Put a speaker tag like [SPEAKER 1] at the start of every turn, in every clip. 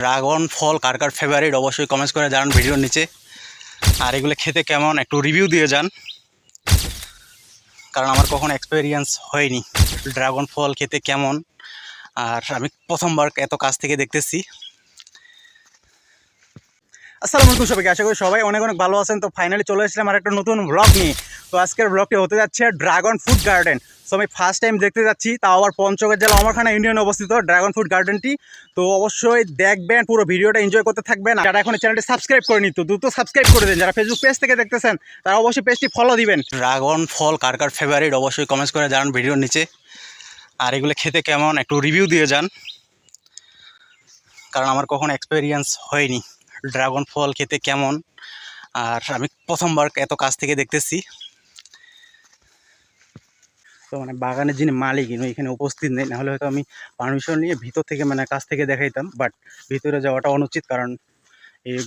[SPEAKER 1] Dragon ফল কার কার ফেভারিট অবশ্যই কমেন্টস করে জানান ভিডিওর নিচে। আর এগুলো খেতে কেমন, একটু রিভিউ দিয়ে যান। কারণ আমার কখনো এক্সপেরিয়েন্স হয়নি। ড্রাগন ফল খেতে কেমন, আর আমি প্রথমবার এত কাছ থেকে দেখতেছি। আসসালামু আলাইকুম সবাইকে, আশা করি সবাই অনেক অনেক ভালো আছেন। তো ফাইনালি চলে এসেছিলাম আর একটা নতুন ব্লগ নিয়ে। তো আজকের ব্লগটি হতে যাচ্ছে ড্রাগন ফুড গার্ডেন সো আমি ফার্স্ট টাইম দেখতে যাচ্ছি, তাও আবার পঞ্চগড় জেলা অমরখানা ইউনিয়নে অবস্থিত ড্রাগন ফ্রুট গার্ডেনটি তো অবশ্যই দেখবেন, পুরো ভিডিওটা এনজয় করতে থাকবেন। যারা এখন চ্যানেলটি সাবস্ক্রাইব করে নিত দ্রুত সাবস্ক্রাইব করে দেন। যারা ফেসবুক পেজ থেকে দেখতেছেন, তারা অবশ্যই পেজটি ফলো দিবেন। ড্রাগন ফল কার কার ফেভারিট অবশ্যই কমেন্টস করে জানান ভিডিওর নিচে। আর এগুলো খেতে কেমন, একটু রিভিউ দিয়ে যান। কারণ আমার কখনো এক্সপেরিয়েন্স হয়নি। ড্রাগন ফল খেতে কেমন, আর আমি প্রথমবার এত কাছ থেকে দেখতেছি। তো মানে বাগানের যিনি মালিক, ইনি এখানে উপস্থিত নেই, নাহলে হয়তো আমি পারমিশন নিয়ে ভিতর থেকে মানে কাছ থেকে দেখাইতাম বাট ভিতরে যাওয়াটা অনুচিত, কারণ এই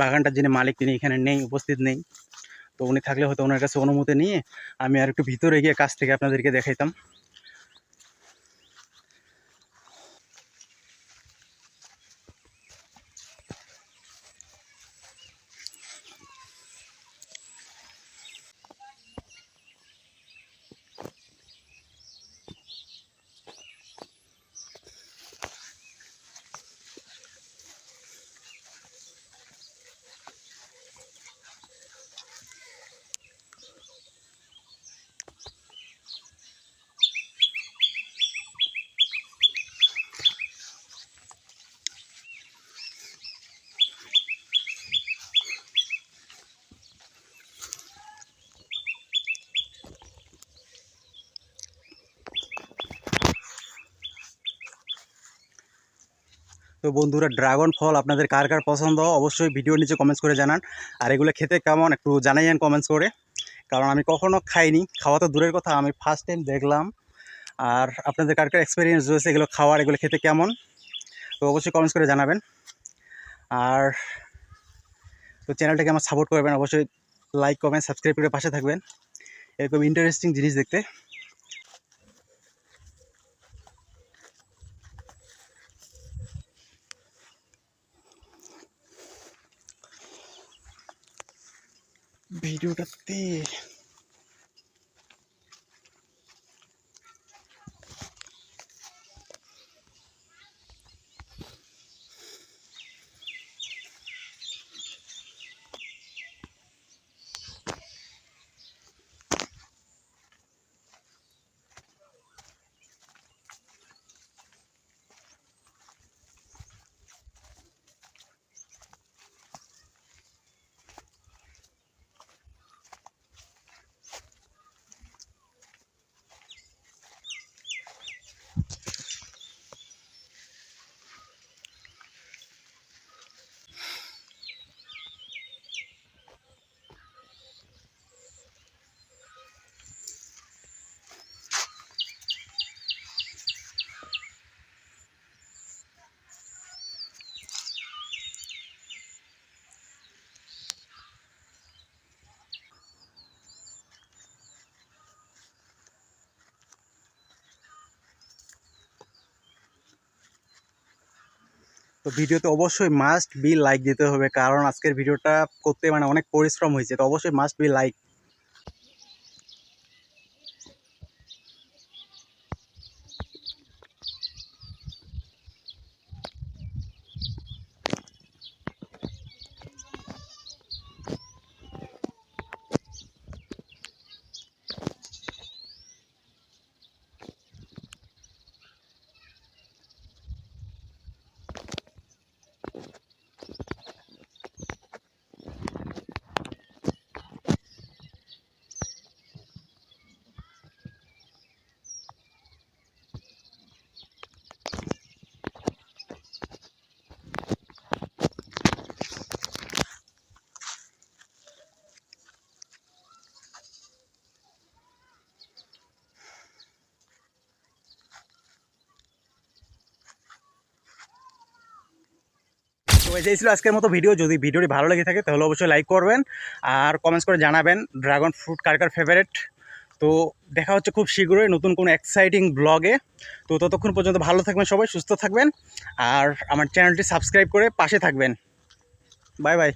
[SPEAKER 1] বাগানটার যিনি মালিক, তিনি এখানে নেই, উপস্থিত নেই। তো উনি থাকলে হয়তো ওনার কাছে অনুমতি নিয়ে আমি আর একটু ভিতরে গিয়ে কাছ থেকে আপনাদেরকে দেখাইতাম। তো বন্ধুরা, ড্রাগন ফল আপনাদের কার কার পছন্দ অবশ্যই ভিডিওর নিচে কমেন্টস করে জানান। আর এগুলো খেতে কেমন একটু জানাইয়েন কমেন্টস করে। কারণ আমি কখনো খাইনি, খাওয়া তো দূরের কথা, আমি ফার্স্ট টাইম দেখলাম। আর আপনাদের কার কার এক্সপিরিয়েন্স রয়েছে এগুলো খাওয়ার, এগুলো খেতে কেমন? তো অবশ্যই কমেন্টস করে জানাবেন। আর তো চ্যানেলটাকে আমার সাপোর্ট করবেন, অবশ্যই লাইক কমেন্ট সাবস্ক্রাইব করে পাশে থাকবেন। এরকম ইন্টারেস্টিং জিনিস দেখতে। ভিডিওটাতে তো ভিডিওতে অবশ্যই মাস্ট বি লাইক দিতে হবে। কারণ আজকের ভিডিওটা করতে মানে অনেক পরিশ্রম হয়েছে, তো অবশ্যই মাস্ট বি লাইক তো এই ছিল আজকের মতো ভিডিও যদি ভিডিওটি ভালো লেগে থাকে, তাহলে অবশ্যই লাইক করবেন আর কমেন্টস করে জানাবেন ড্রাগন ফ্রুট কার কার ফেভারিট তো দেখা হচ্ছে খুব শীঘ্রই নতুন কোনো এক্সাইটিং ব্লগে তো ততক্ষণ পর্যন্ত ভালো থাকবেন সবাই, সুস্থ থাকবেন। আর আমার চ্যানেলটি সাবস্ক্রাইব করে পাশে থাকবেন। Bye bye